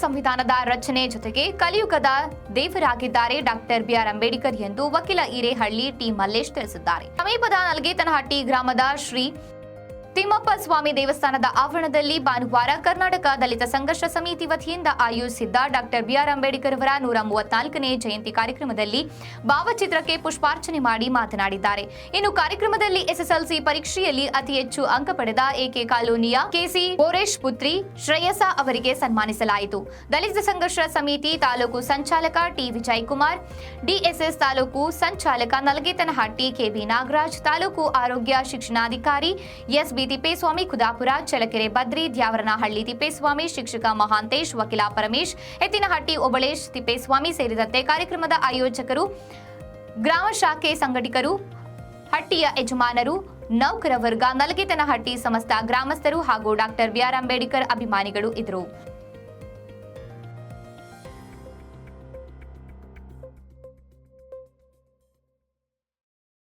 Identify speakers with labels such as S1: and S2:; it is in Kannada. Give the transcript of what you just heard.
S1: ಸಂವಿಧಾನದ ರಚನೆ ಜೊತೆಗೆ ಕಲಿಯುಗದ ದೇವರಾಗಿದ್ದಾರೆ ಡಾಕ್ಟರ್ ಬಿಆರ್ ಅಂಬೇಡ್ಕರ್ ಎಂದು ವಕೀಲ ಹಿರೇಹಳ್ಳಿ ಟಿ ಮಲ್ಲೇಶ್ ತಿಳಿಸಿದ್ದಾರೆ. ಸಮೀಪದ ನಲ್ಗೇತನಹಟ್ಟಿ ಗ್ರಾಮದ ಶ್ರೀ ತಿಮ್ಮಪ್ಪ ಸ್ವಾಮಿ ದೇವಸ್ಥಾನದ ಆವರಣದಲ್ಲಿ ಭಾನುವಾರ ಕರ್ನಾಟಕ ದಲಿತ ಸಂಘರ್ಷ ಸಮಿತಿ ವತಿಯಿಂದ ಆಯೋಜಿಸಿದ್ದ ಡಾಕ್ಟರ್ ಬಿಆರ್ ಅಂಬೇಡ್ಕರ್ ಅವರ ನೂರ ಮೂವತ್ನಾಲ್ಕನೇ ಜಯಂತಿ ಕಾರ್ಯಕ್ರಮದಲ್ಲಿ ಭಾವಚಿತ್ರಕ್ಕೆ ಪುಷ್ಪಾರ್ಚನೆ ಮಾಡಿ ಮಾತನಾಡಿದ್ದಾರೆ. ಇನ್ನು ಕಾರ್ಯಕ್ರಮದಲ್ಲಿ ಎಸ್ಎಸ್ಎಲ್ಸಿ ಪರೀಕ್ಷೆಯಲ್ಲಿ ಅತಿ ಹೆಚ್ಚು ಅಂಕ ಪಡೆದ ಎಕೆ ಕಾಲೋನಿಯ ಕೆಸಿ ಬೋರೇಶ್ ಪುತ್ರಿ ಶ್ರೇಯಸ ಅವರಿಗೆ ಸನ್ಮಾನಿಸಲಾಯಿತು. ದಲಿತ ಸಂಘರ್ಷ ಸಮಿತಿ ತಾಲೂಕು ಸಂಚಾಲಕ ಟಿ ವಿಜಯಕುಮಾರ್, ಡಿಎಸ್ಎಸ್ ತಾಲೂಕು ಸಂಚಾಲಕ ನಲಗೇತನಹಟ್ಟಿ ಕೆಬಿ ನಾಗರಾಜ್, ತಾಲೂಕು ಆರೋಗ್ಯ ಶಿಕ್ಷಣಾಧಿಕಾರಿ ಎಸ್ ಬಿ ತಿಪ್ಪೇಸ್ವಾಮಿ, ಖುದಾಪುರ ಚಲಕೆರೆ ಬದ್ರಿ ದ್ಯಾವರನಹಳ್ಳಿ, ತಿಪ್ಪೇಸ್ವಾಮಿ, ಶಿಕ್ಷಕ ಮಹಾಂತೇಶ್, ವಕೀಲ ಪರಮೇಶ್, ಎತ್ತಿನಹಟ್ಟಿ ಒಬಳೇಶ್ ತಿಪ್ಪೇಸ್ವಾಮಿ ಸೇರಿದಂತೆ ಕಾರ್ಯಕ್ರಮದ ಆಯೋಜಕರು, ಗ್ರಾಮ ಶಾಖೆ ಸಂಘಟಕರು, ಹಟ್ಟಿಯ ಯಜಮಾನರು ನೌಕರ ವರ್ಗ ನಲಗೇತನಹಟ್ಟಿ ಸಮಸ್ತ ಗ್ರಾಮಸ್ಥರು ಹಾಗೂ ಡಾಕ್ಟರ್ ಬಿಆರ್ ಅಂಬೇಡ್ಕರ್ ಅಭಿಮಾನಿಗಳು ಇದ್ದರು.